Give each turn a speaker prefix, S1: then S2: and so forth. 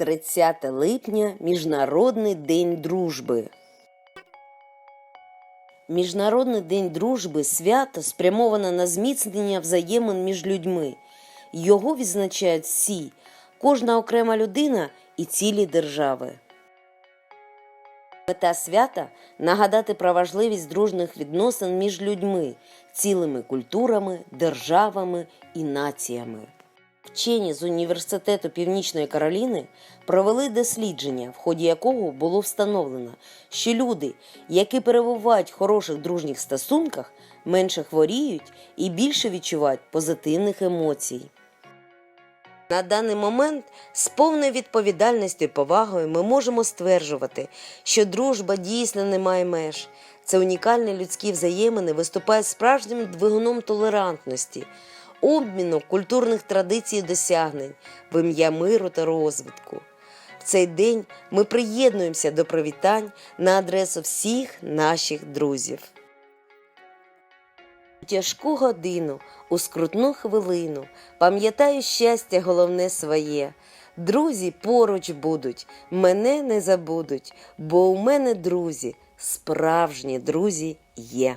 S1: 30 липня Міжнародний день дружби. Міжнародний день дружби свято спрямоване на зміцнення взаємин між людьми. Його відзначають всі, кожна окрема людина і цілі держави. Мета свята нагадати про важливість дружних відносин між людьми, цілими культурами, державами і націями. Вчені з університету Північної Кароліни провели дослідження, в ході якого було встановлено, що люди, які перебувають в хороших дружніх стосунках, менше хворіють і більше відчувають позитивних емоцій. На даний момент з повною відповідальністю і повагою ми можемо стверджувати, що дружба дійсно не має меж. Це унікальні людські взаємини виступають справжнім двигуном толерантності, обміну культурних традицій і досягнень, в ім'я миру та розвитку. В цей день ми приєднуємося до привітань на адресу всіх наших друзів. У тяжку годину, у скрутну хвилину, пам'ятаю щастя головне своє. Друзі поруч будуть, мене не забудуть, бо у мене друзі, справжні друзі є.